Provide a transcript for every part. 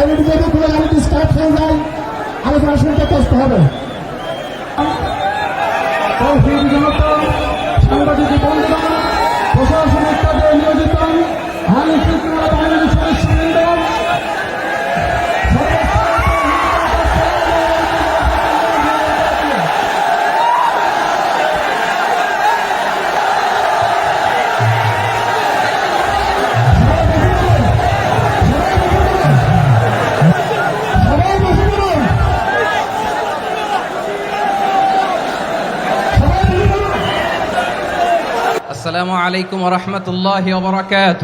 LED যদি কোনো গাড়িটি স্টার্ট হয়ে যায় আলোচনা শুনতে কষ্ট হবে। সাংবাদিক বন্ধুগণ প্রশাসনিক আলাইকুম রহমতুল্লাহ বরাকাত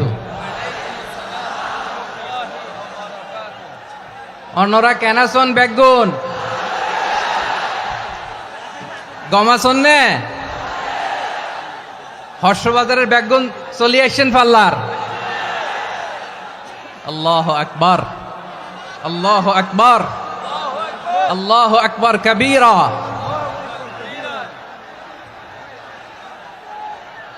অন্যরা কেনাসন বেগুন গমাসন নে? হর্ষবাজারের বেগুন চলি আসছেন পাল্লার। আল্লাহ আকবার। আল্লাহ আকবার। আল্লাহ আকবার কবীরা।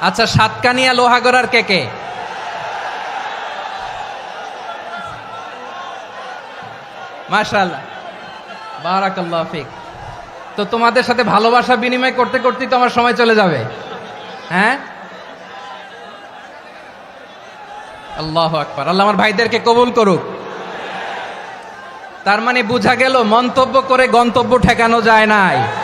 আচ্ছা সাতকানিয়া লোহা লোহাগড়ার কে কে? মাশাল্লাহ বারাকাল্লাহ তো তোমাদের সাথে ভালোবাসা বিনিময় করতে করতেই তো আমার সময় চলে যাবে। হ্যাঁ? আল্লাহ আকবার। আল্লাহ আমার ভাইদেরকে কবুল করুক। তার মানে বোঝা গেল, মন্তব্য করে গন্তব্য ঠেকানো যায় নাই।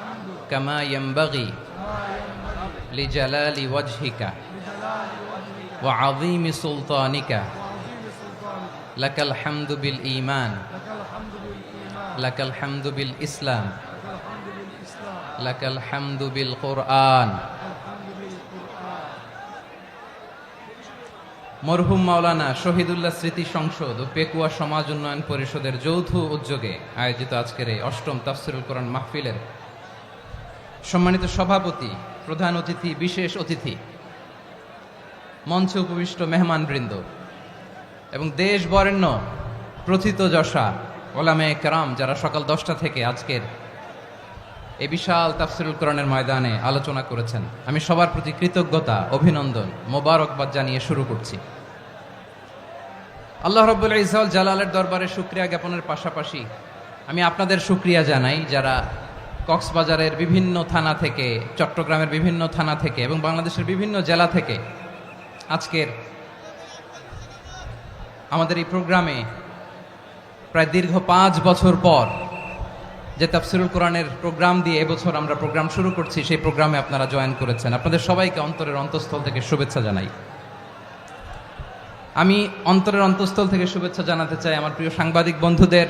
كما ينبغي لجلال وجهك وعظيم سلطانك لك الحمد بالإيمان لك الحمد بالإسلام لك الحمد بالقرآن মরহুম মাওলানা শহীদুল্লাহ স্মৃতি সংসদ ও পেকুয়া সমাজ উন্নয়ন পরিষদের যৌথ উদ্যোগে আয়োজিত আজকের এই অষ্টম তাফসিরুল কোরআন মাহফিলের সম্মানিত সভাপতি, প্রধান অতিথি, বিশেষ অতিথি, মঞ্চে উপবিষ্ট মেহমানবৃন্দ এবং দেশ বরেণ্য প্রথিত যশা, ওলামে কেরাম, যারা সকাল দশটা থেকে আজকের এই বিশাল তাফসিরুল কোরআনের ময়দানে আলোচনা করেছেন। আমি সবার প্রতি কৃতজ্ঞতা, অভিনন্দন, মোবারকবাদ জানিয়ে শুরু করছি। আল্লাহ রব্বুল ইসাউল জালালের দরবারে শুক্রিয়া জ্ঞাপনের পাশাপাশি আমি আপনাদের শুক্রিয়া জানাই যারা কক্সবাজারের বিভিন্ন থানা থেকে, চট্টগ্রামের বিভিন্ন থানা থেকে এবং বাংলাদেশের বিভিন্ন জেলা থেকে আজকের আমাদের এই প্রোগ্রামে প্রায় দীর্ঘ পাঁচ বছর পর যে তাফসিরুল কোরআনের প্রোগ্রাম দিয়ে এবছর আমরা প্রোগ্রাম শুরু করছি, সেই প্রোগ্রামে আপনারা জয়েন করেছেন। আপনাদের সবাইকে অন্তরের অন্তঃস্থল থেকে শুভেচ্ছা জানাই। আমি অন্তরের অন্তঃস্থল থেকে শুভেচ্ছা জানাতে চাই আমার প্রিয় সাংবাদিক বন্ধুদের।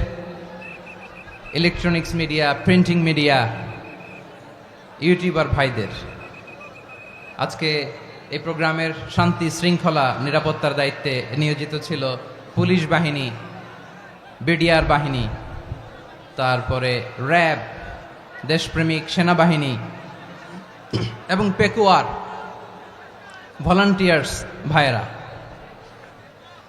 Electronics media printing media YouTuber ভাইদের। আজকে এই প্রোগ্রামের শান্তি শৃঙ্খলা, নিরাপত্তার দায়িত্বে নিয়োজিত ছিল পুলিশ বাহিনী, বিডিআর বাহিনী, তারপরে র্যাব, দেশপ্রেমিক সেনাবাহিনী এবং পেকুয়ার ভলান্টিয়ার্স ভাইয়েরা।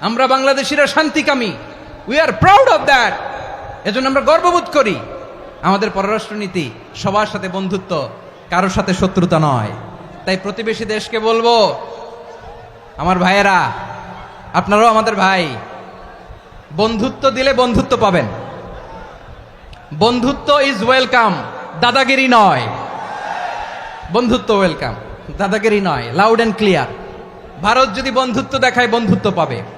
আমরা বাংলাদেশিরা শান্তিকামী। We are proud of that এজন্য আমরা গর্ববোধ করি। আমাদের পররাষ্ট্রনীতি, সবার সাথে বন্ধুত্ব, কারোর সাথে শত্রুতা নয়। তাই প্রতিবেশী দেশকে বলব, আমার ভাইয়েরা, আপনারাও আমাদের ভাই। বন্ধুত্ব দিলে বন্ধুত্ব পাবেন। বন্ধুত্ব ইজ ওয়েলকাম দাদাগিরি নয়। বন্ধুত্ব ওয়েলকাম দাদাগিরি নয়। লাউড অ্যান্ড ক্লিয়ার ভারত যদি বন্ধুত্ব দেখায়, বন্ধুত্ব পাবে।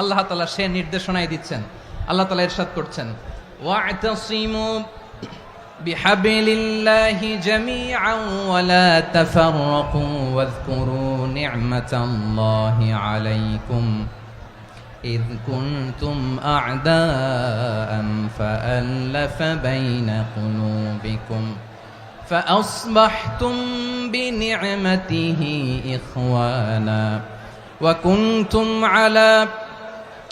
আল্লাহ তালা সে নির্দেশনাই দিচ্ছেন আল্লাহ তালা ইরশাদ করছেন ওয়া'তাসিমু بحبل الله جميعا ولا تفرقوا واذكروا نعمة الله عليكم إذ كنتم أعداء فألف بين قلوبكم فأصبحتم بنعمته إخوانا وكنتم على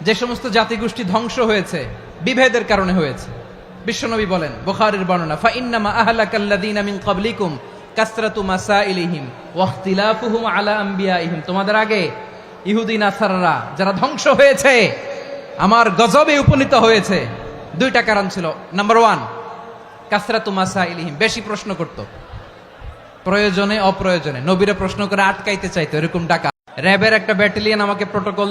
যে সমস্ত জাতিগোষ্ঠী ধ্বংস হয়েছে, বিভেদের কারণে হয়েছে। বিশ্বনবী বলেন, বুখারীর বর্ণনা ফা ইন্নামা আহলাকাল্লাযীনা মিন ক্বাবলিকুম কাসরাতু মাসাইলিহিম ওয়া ইখতিলাফুহুম আলা আম্বিয়াইহিম। তোমাদের আগে ইহুদি নাসারারা যারা ধ্বংস হয়েছে, আমার গজবে উপনীত হয়েছে। দুইটা কারণ ছিল। নাম্বার ওয়ান কাসরাতু মাসা ইলিহিম বেশি প্রশ্ন করত। প্রয়োজনে, অপ্রয়োজনে। নবীরা প্রশ্ন করে আটকাইতে চাইতো, এরকম ডাকা র্যাবের একটা ব্যাটালিয়ন আমাকে প্রোটোকল